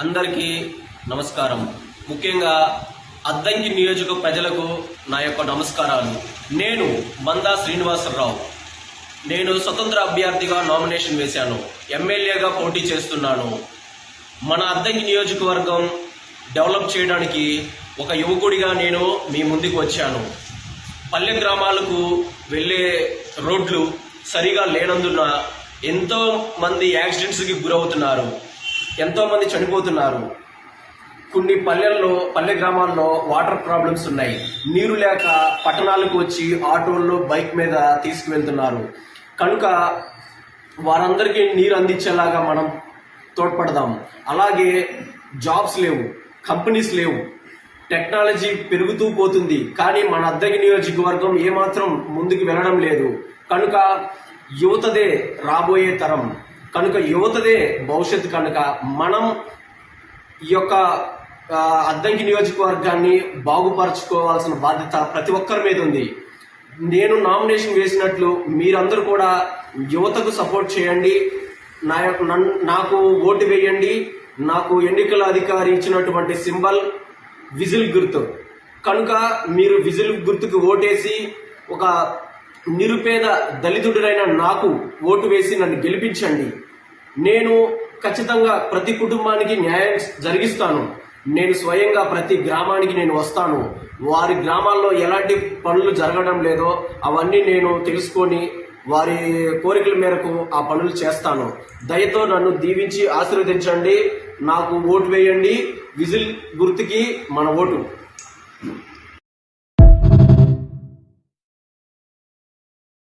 అందరికీ నమస్కారం. ముఖ్యంగా అద్దంకి నియోజక ప్రజలకు నా యొక్క నమస్కారాలు. నేను బందా శ్రీనివాసరావు. నేను స్వతంత్ర అభ్యర్థిగా నామినేషన్ వేశాను. ఎమ్మెల్యేగా పోటీ చేస్తున్నాను. మన అద్దంకి నియోజకవర్గం డెవలప్ చేయడానికి ఒక యువకుడిగా నేను మీ ముందుకు వచ్చాను. పల్లె గ్రామాలకు వెళ్ళే రోడ్లు సరిగా లేనందున ఎంతో మంది యాక్సిడెంట్స్కి గురవుతున్నారు. ఎంతోమంది చనిపోతున్నారు. కొన్ని పల్లెల్లో పల్లె గ్రామాల్లో వాటర్ ప్రాబ్లమ్స్ ఉన్నాయి. నీరు లేక పట్టణాలకు వచ్చి ఆటోల్లో బైక్ మీద తీసుకువెళ్తున్నారు. కనుక వారందరికీ నీరు అందించేలాగా మనం తోడ్పడదాం. అలాగే జాబ్స్ లేవు కంపెనీస్ లేవు. టెక్నాలజీ పెరుగుతూ పోతుంది. కానీ మన అద్దెకి నియోజకవర్గం ఏమాత్రం ముందుకు వెళ్ళడం లేదు. కనుక యువతదే రాబోయే తరం. కనుక యువతదే భవిష్యత్తు కనుక మనం ఈ యొక్క అద్దంకి నియోజకవర్గాన్ని బాగుపరచుకోవాల్సిన బాధ్యత ప్రతి ఒక్కరి మీద ఉంది. నేను నామినేషన్ వేసినట్లు మీరందరూ కూడా యువతకు సపోర్ట్ చేయండి. నా యొక్క నాకు ఓటు వేయండి. నాకు ఎన్నికల అధికారి ఇచ్చినటువంటి సింబల్ విజిల్ గుర్తు. కనుక మీరు విజిల్ గుర్తుకు ఓటేసి ఒక నిరుపేద దళితుడినైన నాకు ఓటు వేసి నన్ను గెలిపించండి. నేను ఖచ్చితంగా ప్రతి కుటుంబానికి న్యాయం జరిగిస్తాను. నేను స్వయంగా ప్రతి గ్రామానికి నేను వస్తాను. వారి గ్రామాల్లో ఎలాంటి పనులు జరగడం లేదో అవన్నీ నేను తెలుసుకొని వారి కోరికల మేరకు ఆ పనులు చేస్తాను. దయతో నన్ను దీవించి ఆశీర్వదించండి. నాకు ఓటు వేయండి. విజిల్ గుర్తుకి మన ఓటు.